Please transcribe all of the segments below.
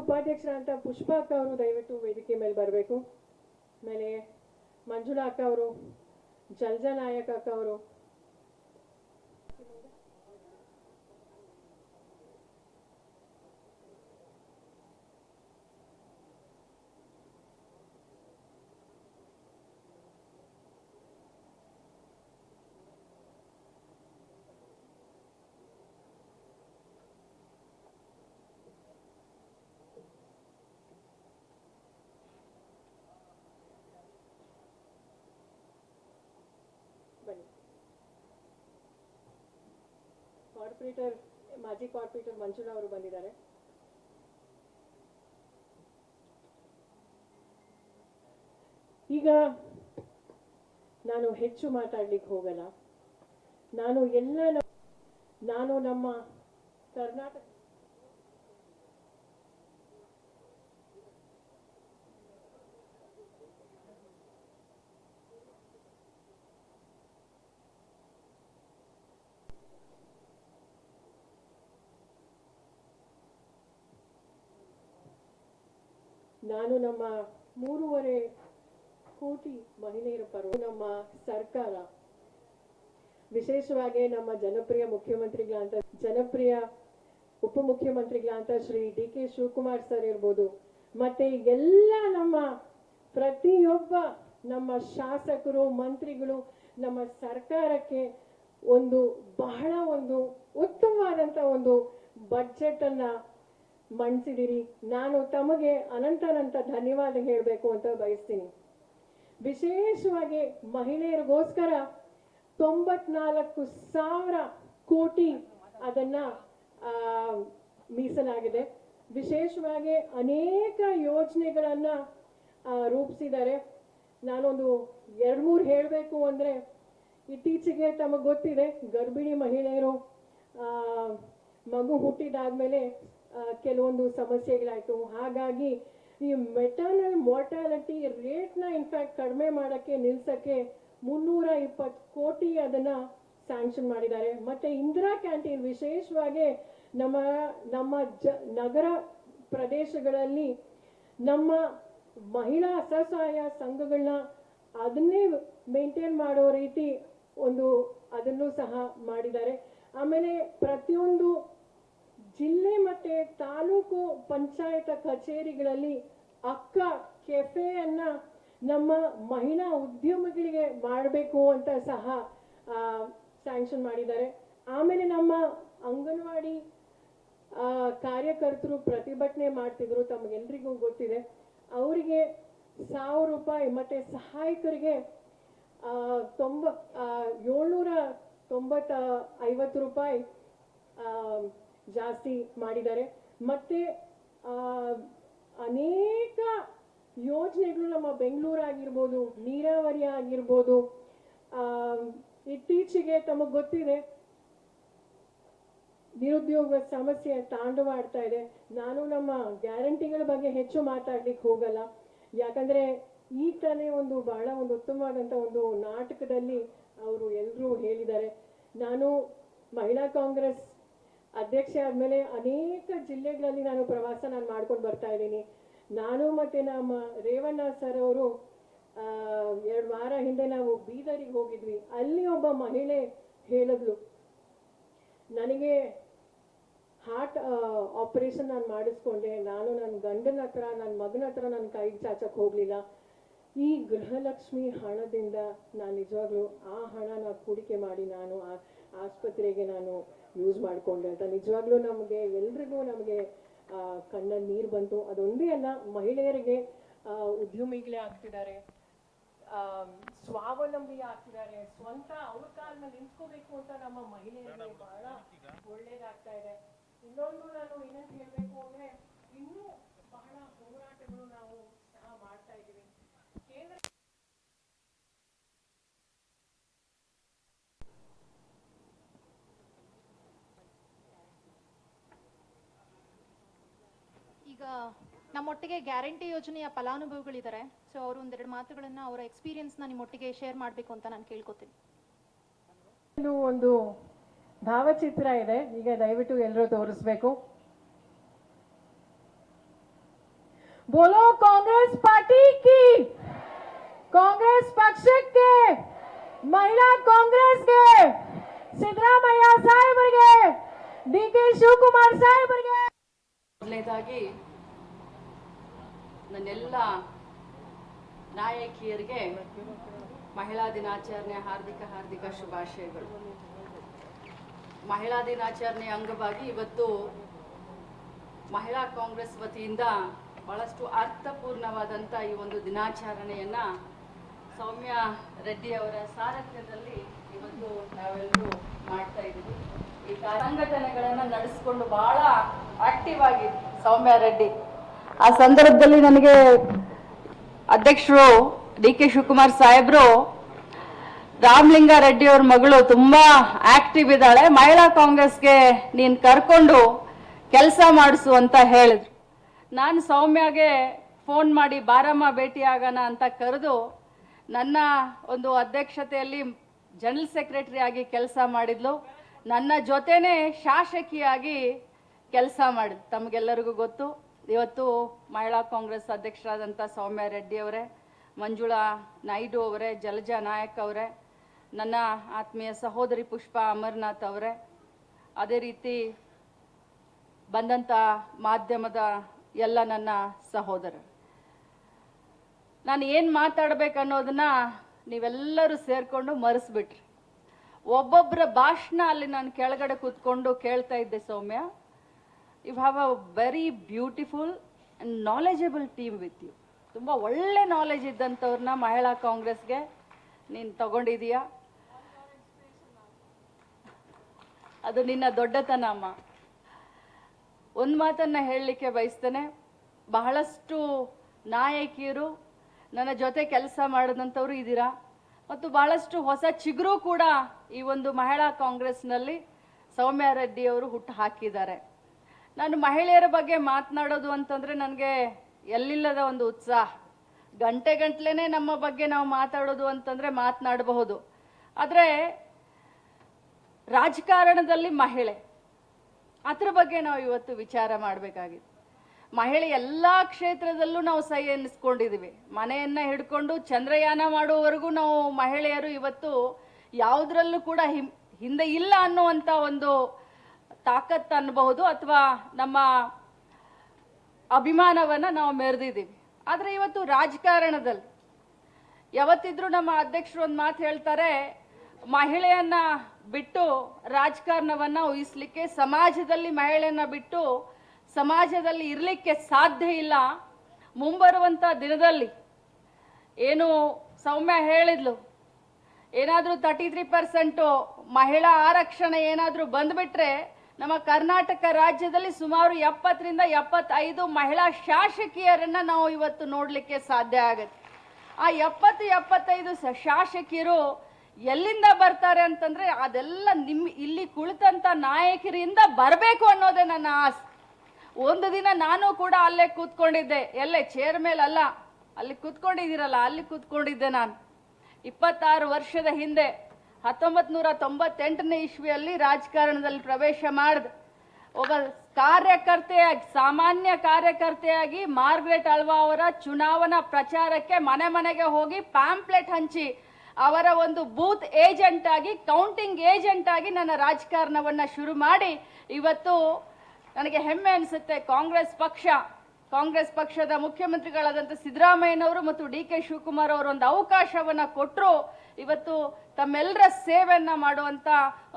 ಉಪಾಧ್ಯಕ್ಷರಾದಂಥ ಪುಷ್ಪ ಅಕ್ಕ ಅವರು ದಯವಿಟ್ಟು ವೇದಿಕೆ ಮೇಲೆ ಬರಬೇಕು. ಆಮೇಲೆ ಮಂಜುಳಾ ಅಕ್ಕ ಅವರು, ಜಲ್ಜಾ ನಾಯಕ್ ಅಕ್ಕ ಅವರು ಬನ್ನಿ ಕಾರ್ಪೊರೇಟರ್, ಮಾಜಿ ಕಾರ್ಪೊರೇಟರ್ ಮಂಜುಳಾ ಅವರು ಬಂದಿದ್ದಾರೆ. ಈಗ ನಾನು ಹೆಚ್ಚು ಮಾತಾಡ್ಲಿಕ್ಕೆ ಹೋಗಲ್ಲ. ನಾನು ಎಲ್ಲ ನಾನು ನಮ್ಮ ಕರ್ನಾಟಕ ನಾನು ನಮ್ಮ ಮೂರುವರೆ ಕೋಟಿ ಮಹಿಳೆಯರ ಪರ ನಮ್ಮ ಸರ್ಕಾರ, ವಿಶೇಷವಾಗಿ ನಮ್ಮ ಜನಪ್ರಿಯ ಮುಖ್ಯಮಂತ್ರಿಗಳಂತ ಜನಪ್ರಿಯ ಉಪಮುಖ್ಯಮಂತ್ರಿಗಳಂತ Shri D K Shivakumar sir ಇರ್ಬೋದು, ಮತ್ತೆ ಎಲ್ಲ ನಮ್ಮ ಪ್ರತಿಯೊಬ್ಬ ನಮ್ಮ ಶಾಸಕರು, ಮಂತ್ರಿಗಳು ನಮ್ಮ ಸರ್ಕಾರಕ್ಕೆ ಒಂದು ಬಹಳ ಒಂದು ಉತ್ತಮವಾದಂತ ಒಂದು ಬಜೆಟ್ ಅನ್ನ ಮಂಡಿಸಿದಿರಿ ನಾನು ತಮಗೆ ಅನಂತ ಧನ್ಯವಾದ ಹೇಳಬೇಕು ಅಂತ ಬಯಸ್ತೀನಿ. ವಿಶೇಷವಾಗಿ ಮಹಿಳೆಯರಿಗೋಸ್ಕರ ತೊಂಬತ್ನಾಲ್ಕು ಸಾವಿರ ಕೋಟಿ ಅದನ್ನ ಮೀಸಲಾಗಿದೆ. ವಿಶೇಷವಾಗಿ ಅನೇಕ ಯೋಜನೆಗಳನ್ನ ರೂಪಿಸಿದ್ದಾರೆ. ನಾನೊಂದು ಎರಡು ಮೂರು ಹೇಳಬೇಕು ಅಂದರೆ, ಇತ್ತೀಚೆಗೆ ತಮಗೆ ಗೊತ್ತಿದೆ, ಗರ್ಭಿಣಿ ಮಹಿಳೆಯರು ಮಗು ಹುಟ್ಟಿದಾದ್ಮೇಲೆ ಕೆಲವೊಂದು ಸಮಸ್ಯೆಗಳಾಯಿತು. ಹಾಗಾಗಿ ಈ ಮೆಟರ್ನಲ್ ಮಾರ್ಟಾಲಿಟಿ ರೇಟ್ನ ಇನ್ಫ್ಯಾಕ್ಟ್ ಕಡಿಮೆ ಮಾಡೋಕ್ಕೆ ನಿಲ್ಸೋಕ್ಕೆ ಮುನ್ನೂರ ಇಪ್ಪತ್ತು ಕೋಟಿ ಅದನ್ನು ಸ್ಯಾಂಕ್ಷನ್ ಮಾಡಿದ್ದಾರೆ. ಮತ್ತು ಇಂದಿರಾ ಕ್ಯಾಂಟೀನ್ ವಿಶೇಷವಾಗಿ ನಮ್ಮ ನಮ್ಮ ಜ, ನಗರ ಪ್ರದೇಶಗಳಲ್ಲಿ ನಮ್ಮ ಮಹಿಳಾ ಸ್ವಸಹಾಯ ಸಂಘಗಳನ್ನ ಅದನ್ನೇ ಮೇಂಟೈನ್ ಮಾಡೋ ರೀತಿ ಒಂದು ಅದನ್ನು ಸಹ ಮಾಡಿದ್ದಾರೆ. ಆಮೇಲೆ ಪ್ರತಿಯೊಂದು ಜಿಲ್ಲೆ ಮತ್ತೆ ತಾಲೂಕು ಪಂಚಾಯತ್ ಕಚೇರಿಗಳಲ್ಲಿ ಅಕ್ಕ ಕೆಫೆಯನ್ನ ನಮ್ಮ ಮಹಿಳಾ ಉದ್ಯಮಿಗಳಿಗೆ ಮಾಡಬೇಕು ಅಂತ ಸಹ ಸ್ಯಾಂಕ್ಷನ್ ಮಾಡಿದ್ದಾರೆ. ಆಮೇಲೆ ನಮ್ಮ ಅಂಗನವಾಡಿ ಕಾರ್ಯಕರ್ತರು ಪ್ರತಿಭಟನೆ ಮಾಡ್ತಿದ್ರು ತಮಗೆಲ್ಲರಿಗೂ ಗೊತ್ತಿದೆ. ಅವರಿಗೆ ಸಾವಿರ ರೂಪಾಯಿ ಮತ್ತೆ ಸಹಾಯಕರಿಗೆ ತೊಂಬ ಏಳ್ನೂರ ತೊಂಬತ್ತ ಐವತ್ತು ರೂಪಾಯಿ ಜಾಸ್ತಿ ಮಾಡಿದ್ದಾರೆ. ಮತ್ತೆ ಅನೇಕ ಯೋಜನೆಗಳು ನಮ್ಮ ಬೆಂಗಳೂರು ಆಗಿರ್ಬೋದು, ನೀರಾವರಿ ಆಗಿರ್ಬೋದು ಇತ್ತೀಚೆಗೆ ತಮಗೆ ಗೊತ್ತಿದೆ, ನಿರುದ್ಯೋಗ ಸಮಸ್ಯೆ ತಾಂಡವಾಡ್ತಾ ಇದೆ. ನಾನು ನಮ್ಮ ಗ್ಯಾರಂಟಿಗಳ ಬಗ್ಗೆ ಹೆಚ್ಚು ಮಾತಾಡ್ಲಿಕ್ಕೆ ಹೋಗಲ್ಲ. ಯಾಕಂದ್ರೆ, ಈ ತಾನೇ ಒಂದು ಬಹಳ ಒಂದು ಉತ್ತಮವಾದಂಥ ಒಂದು ನಾಟಕದಲ್ಲಿ ಅವರು ಎಲ್ಲರೂ ಹೇಳಿದ್ದಾರೆ. ನಾನು ಮಹಿಳಾ ಕಾಂಗ್ರೆಸ್ ಅಧ್ಯಕ್ಷೆ ಆದ್ಮೇಲೆ ಅನೇಕ ಜಿಲ್ಲೆಗಳಲ್ಲಿ ನಾನು ಪ್ರವಾಸ ನಾನು ಮಾಡ್ಕೊಂಡು ಬರ್ತಾ ಇದ್ದೀನಿ. ನಾನು ಮತ್ತೆ ನಮ್ಮ ರೇವಣ್ಣ ಸರ್ ಅವರು ಎರಡು ವಾರ ಹಿಂದೆ ನಾವು ಬೀದರಿಗೆ ಹೋಗಿದ್ವಿ. ಅಲ್ಲಿ ಒಬ್ಬ ಮಹಿಳೆ ಹೇಳಿದ್ಲು, ನನಗೆ ಹಾರ್ಟ್ ಆಪರೇಷನ್ ನಾನು ಮಾಡಿಸ್ಕೊಂಡೆ. ನಾನು ನನ್ನ ಗಂಡನ ಹತ್ರ ನನ್ನ ಮಗನ ಹತ್ರ ನನ್ನ ಕೈ ಚಾಚಕ್ಕೆ ಹೋಗ್ಲಿಲ್ಲ. ಈ ಗೃಹಲಕ್ಷ್ಮಿ ಹಣದಿಂದ ನಾನು ನಿಜವಾಗ್ಲೂ ಆ ಹಣನ ಹೂಡಿಕೆ ಮಾಡಿ ನಾನು ಆಸ್ಪತ್ರೆಗೆ ನಾನು ಯೂಸ್ ಮಾಡಿಕೊಂಡೆ ಅಂತ. ನಿಜವಾಗ್ಲೂ ನಮಗೆ ಎಲ್ರಿಗೂ ನಮಗೆ ಕಣ್ಣಲ್ಲಿ ನೀರು ಬಂತು. ಅದೊಂದೇ ಅಲ್ಲ, ಮಹಿಳೆಯರಿಗೆ ಉದ್ಯಮಿಗಳೇ ಆಗ್ತಿದ್ದಾರೆ ಸ್ವಾವಲಂಬಿ ಆಗ್ತಿದ್ದಾರೆ. ಸ್ವಂತ ಅವ್ರ ಕಾಲನ್ನ ನಿಂತ್ಕೋಬೇಕು ಅಂತ ನಮ್ಮ ಮಹಿಳೆಯರಿಗೆ ಬಹಳ ಒಳ್ಳೇದಾಗ್ತಾ ಇದೆ. ಇನ್ನೊಂದು ನಾನು ಏನಂತ ಹೇಳ್ಬೇಕು ಅಂದ್ರೆ, ಇನ್ನೂ ಬಹಳ ಹೋರಾಟಗಳು ನಾವು ಸಹ ಮಾಡ್ತಾ ಇದ್ದೀವಿ ಕೇಂದ್ರ ಈಗ ನಮ್ಮೊಟ್ಟಿಗೆ ಗ್ಯಾರಂಟಿ ಯೋಜನೆಯ ಫಲಾನುಭವಿಗಳಿದ್ದಾರೆ. ಸೊ ಅವರು ಒಂದೆರಡು ಮಾತುಗಳನ್ನು ಅವರ ನ ನಿಮ್ಮೊಟ್ಟಿಗೆ ಶೇರ್ ಮಾಡಬೇಕು ಅಂತ ನಾನು ಕೇಳ್ಕೊತೀನಿ. ಒಂದು ಭಾವಚಿತ್ರ ಇದೆ. ಈಗ ದಯವಿಟ್ಟು ಎಲ್ಲರೂ ತೋರಿಸ್ಬೇಕು. ಬೋಲೋ ಕಾಂಗ್ರೆಸ್ ಪಾರ್ಟಿ ಕಿ. ಕಾಂಗ್ರೆಸ್ ಪಕ್ಷಕ್ಕೆ ಮಹಿಳಾ ಕಾಂಗ್ರೆಸ್ಗೆ ಸಿದ್ದರಾಮಯ್ಯ ಸಾಹೇಬರಿಗೆ ಡಿ ಕೆ ಶಿವಕುಮಾರ್ ಸಾಹೇಬರಿಗೆ. ಮೊದಲನೇದಾಗಿ ನನ್ನೆಲ್ಲ ನಾಯಕಿಯರಿಗೆ ಮಹಿಳಾ ದಿನಾಚರಣೆ, ಹಾರ್ದಿಕ ಹಾರ್ದಿಕ ಶುಭಾಶಯಗಳು. ಮಹಿಳಾ ದಿನಾಚರಣೆ ಅಂಗವಾಗಿ ಇವತ್ತು ಮಹಿಳಾ ಕಾಂಗ್ರೆಸ್ ವತಿಯಿಂದ ಬಹಳಷ್ಟು ಅರ್ಥಪೂರ್ಣವಾದಂಥ ಈ ಒಂದು ದಿನಾಚರಣೆಯನ್ನ ಸೌಮ್ಯ ರೆಡ್ಡಿ ಅವರ ಸಾರಥ್ಯದಲ್ಲಿ ಇವತ್ತು ನಾವೆಲ್ಲರೂ ಮಾಡ್ತಾ ಇದ್ದೀವಿ. ಈ ಸಂಘಟನೆಗಳನ್ನು ನಡೆಸಿಕೊಂಡು ಬಹಳ ಆಕ್ಟಿವ್ ಆಗಿ ಸೌಮ್ಯ ರೆಡ್ಡಿ ಆ ಸಂದರ್ಭದಲ್ಲಿ ನನಗೆ ಅಧ್ಯಕ್ಷರು ಡಿ ಕೆ ಶಿವಕುಮಾರ್ ಸಾಹೇಬ್ರು, ರಾಮಲಿಂಗ ರೆಡ್ಡಿ ಅವ್ರ ಮಗಳು ತುಂಬಾ ಆಕ್ಟಿವ್ ಇದ್ದಾಳೆ. ಮಹಿಳಾ ಕಾಂಗ್ರೆಸ್ಗೆ ನೀನ್ ಕರ್ಕೊಂಡು ಕೆಲಸ ಮಾಡಿಸು ಅಂತ ಹೇಳಿದ್ರು. ನಾನು ಸೌಮ್ಯಗೆ ಫೋನ್ ಮಾಡಿ, ಬಾರಮ್ಮ, ಭೇಟಿ ಆಗೋಣ ಅಂತ ಕರೆದು ನನ್ನ ಒಂದು ಅಧ್ಯಕ್ಷತೆಯಲ್ಲಿ ಜನರಲ್ ಸೆಕ್ರೆಟರಿ ಆಗಿ ಕೆಲಸ ಮಾಡಿದ್ಲು. ನನ್ನ ಜೊತೆನೆ ಶಾಸಕಿಯಾಗಿ ಕೆಲಸ ಮಾಡಿದ್, ತಮಗೆಲ್ಲರಿಗೂ ಗೊತ್ತು. ಇವತ್ತು ಮಹಿಳಾ ಕಾಂಗ್ರೆಸ್ ಅಧ್ಯಕ್ಷರಾದಂಥ ಸೌಮ್ಯ ರೆಡ್ಡಿ ಅವರೇ, ಮಂಜುಳಾ ನಾಯ್ಡು ಅವರೇ, ಜಲಜಾ ನಾಯಕ್ ಅವರೇ, ನನ್ನ ಆತ್ಮೀಯ ಸಹೋದರಿ ಪುಷ್ಪ ಅಮರ್ನಾಥ್ ಅವರೇ, ಅದೇ ರೀತಿ ಬಂದಂಥ ಮಾಧ್ಯಮದ ಎಲ್ಲ ನನ್ನ ಸಹೋದರ ನಾನು ಏನು ಮಾತಾಡಬೇಕು ಅನ್ನೋದನ್ನ ನೀವೆಲ್ಲರೂ ಸೇರಿಕೊಂಡು ಮರೆಸ್ಬಿಟ್ರಿ. ಒಬ್ಬೊಬ್ಬರ ಭಾಷಣ ಅಲ್ಲಿ ನಾನು ಕೆಳಗಡೆ ಕೂತ್ಕೊಂಡು ಕೇಳ್ತಾ ಇದ್ದೆ Soumya. You have a very beautiful and knowledgeable team with you ತುಂಬ ಒಳ್ಳೆ ನಾಲೆಜ್ ಇದ್ದಂಥವ್ರನ್ನ ಮಹಿಳಾ ಕಾಂಗ್ರೆಸ್ಗೆ ನೀನು ತಗೊಂಡಿದೀಯಾ? ಅದು ನಿನ್ನ ದೊಡ್ಡತನ ಅಮ್ಮ ಒಂದು ಮಾತನ್ನು ಹೇಳಲಿಕ್ಕೆ ಬಯಸ್ತೇನೆ. ಬಹಳಷ್ಟು ನಾಯಕಿಯರು ನನ್ನ ಜೊತೆ ಕೆಲಸ ಮಾಡಿದಂಥವ್ರು ಇದ್ದೀರಾ? ಮತ್ತು ಬಹಳಷ್ಟು ಹೊಸ ಚಿಗುರು ಕೂಡ ಈ ಒಂದು ಮಹಿಳಾ ಕಾಂಗ್ರೆಸ್ನಲ್ಲಿ ಸೌಮ್ಯ ರೆಡ್ಡಿಯವರು ಹುಟ್ಟು ಹಾಕಿದ್ದಾರೆ. ನಾನು ಮಹಿಳೆಯರ ಬಗ್ಗೆ ಮಾತನಾಡೋದು ಅಂತಂದರೆ ನನಗೆ ಎಲ್ಲಿಲ್ಲದ ಒಂದು ಉತ್ಸಾಹ. ಗಂಟೆ ಗಂಟ್ಲೇನೆ ನಮ್ಮ ಬಗ್ಗೆ ನಾವು ಮಾತಾಡೋದು ಅಂತಂದರೆ ಮಾತನಾಡಬಹುದು. ಆದರೆ ರಾಜಕಾರಣದಲ್ಲಿ ಮಹಿಳೆ, ಅದ್ರ ಬಗ್ಗೆ ನಾವು ಇವತ್ತು ವಿಚಾರ ಮಾಡಬೇಕಾಗಿದೆ ಮಹಿಳೆ ಎಲ್ಲ ಕ್ಷೇತ್ರದಲ್ಲೂ ನಾವು ಸೈ ಎನ್ನಿಸ್ಕೊಂಡಿದ್ದೀವಿ ಮನೆಯನ್ನ ಹಿಡ್ಕೊಂಡು ಚಂದ್ರಯಾನ ಮಾಡುವವರೆಗೂ ನಾವು ಮಹಿಳೆಯರು ಇವತ್ತು ಯಾವುದ್ರಲ್ಲೂ ಕೂಡ ಹಿಂದೆ ಇಲ್ಲ ಅನ್ನುವಂಥ ಒಂದು ತಾಕತ್ತು ಅನ್ಬಹುದು ಅಥವಾ ನಮ್ಮ ಅಭಿಮಾನವನ್ನ ನಾವು ಮೆರೆದಿದ್ದೀವಿ. ಆದರೆ ಇವತ್ತು ರಾಜಕಾರಣದಲ್ಲಿ ಯಾವತ್ತಿದ್ರೂ ನಮ್ಮ ಅಧ್ಯಕ್ಷರು ಒಂದು ಮಾತು ಹೇಳ್ತಾರೆ, ಮಹಿಳೆಯನ್ನ ಬಿಟ್ಟು ರಾಜಕಾರಣವನ್ನ ಉಹಿಸ್ಲಿಕ್ಕೆ ಸಮಾಜದಲ್ಲಿ ಮಹಿಳೆಯನ್ನ ಬಿಟ್ಟು ಸಮಾಜದಲ್ಲಿ ಇರಲಿಕ್ಕೆ ಸಾಧ್ಯ ಇಲ್ಲ. ಮುಂಬರುವಂತ ದಿನದಲ್ಲಿ ಏನು ಸೌಮ್ಯ ಹೇಳಿದ್ಲು, ಏನಾದರೂ ತರ್ಟಿ ತ್ರೀ ಪರ್ಸೆಂಟು ಮಹಿಳಾ ಆರಕ್ಷಣೆ ಏನಾದರೂ ಬಂದ್ಬಿಟ್ರೆ ನಮ್ಮ ಕರ್ನಾಟಕ ರಾಜ್ಯದಲ್ಲಿ ಸುಮಾರು ಎಪ್ಪತ್ತರಿಂದ ಎಪ್ಪತ್ತೈದು ಮಹಿಳಾ ಶಾಸಕಿಯರನ್ನ ನಾವು ಇವತ್ತು ನೋಡಲಿಕ್ಕೆ ಸಾಧ್ಯ ಆಗುತ್ತೆ. ಆ ಎಪ್ಪತ್ತು, ಎಪ್ಪತ್ತೈದು ಶಾಸಕಿಯರು ಎಲ್ಲಿಂದ ಬರ್ತಾರೆ ಅಂತಂದ್ರೆ ಅದೆಲ್ಲ ನಿಮ್ ಇಲ್ಲಿ ಕುಳಿತಂತ ನಾಯಕರಿಂದ ಬರಬೇಕು ಅನ್ನೋದೇ ನನ್ನ ಆಸೆ. ಒಂದು ದಿನ ನಾನು ಕೂಡ ಅಲ್ಲೇ ಕೂತ್ಕೊಂಡಿದ್ದೆ. ಎಲ್ಲೇ ಚೇರ್ ಮೇಲೆ ಅಲ್ಲ, ಅಲ್ಲಿ ಕೂತ್ಕೊಂಡಿದ್ದೀರಲ್ಲ, ಅಲ್ಲಿ ಕೂತ್ಕೊಂಡಿದ್ದೆ ನಾನು. ಇಪ್ಪತ್ತಾರು ವರ್ಷದ ಹಿಂದೆ ಹತ್ತೊಂಬತ್ ನೂರ ತೊಂಬತ್ತೆಂಟನೇ ಇಸ್ವಿಯಲ್ಲಿ ರಾಜಕಾರಣದಲ್ಲಿ ಪ್ರವೇಶ ಮಾಡ್ದ. ಒಬ್ಬ ಕಾರ್ಯಕರ್ತೆಯಾಗಿ, ಸಾಮಾನ್ಯ ಕಾರ್ಯಕರ್ತೆಯಾಗಿ ಮಾರ್ಗ್ರೆಟ್ ಅಳ್ವಾ ಅವರ ಚುನಾವಣಾ ಪ್ರಚಾರಕ್ಕೆ ಮನೆ ಮನೆಗೆ ಹೋಗಿ ಪ್ಯಾಂಪ್ಲೆಟ್ ಹಂಚಿ ಅವರ ಒಂದು ಬೂತ್ ಏಜೆಂಟ್ ಆಗಿ, ಕೌಂಟಿಂಗ್ ಏಜೆಂಟ್ ಆಗಿ ನನ್ನ ರಾಜಕಾರಣವನ್ನ ಶುರು ಮಾಡಿ. ಇವತ್ತು ನನಗೆ ಹೆಮ್ಮೆ ಅನಿಸುತ್ತೆ ಕಾಂಗ್ರೆಸ್ ಪಕ್ಷ. ಕಾಂಗ್ರೆಸ್ ಪಕ್ಷದ ಮುಖ್ಯಮಂತ್ರಿಗಳಾದಂಥ ಸಿದ್ದರಾಮಯ್ಯನವರು ಮತ್ತು ಡಿ ಕೆ ಶಿವಕುಮಾರ್ ಅವರು ಒಂದು ಅವಕಾಶವನ್ನು ಕೊಟ್ಟರು ಇವತ್ತು ತಮ್ಮೆಲ್ಲರ ಸೇವೆಯನ್ನು ಮಾಡುವಂಥ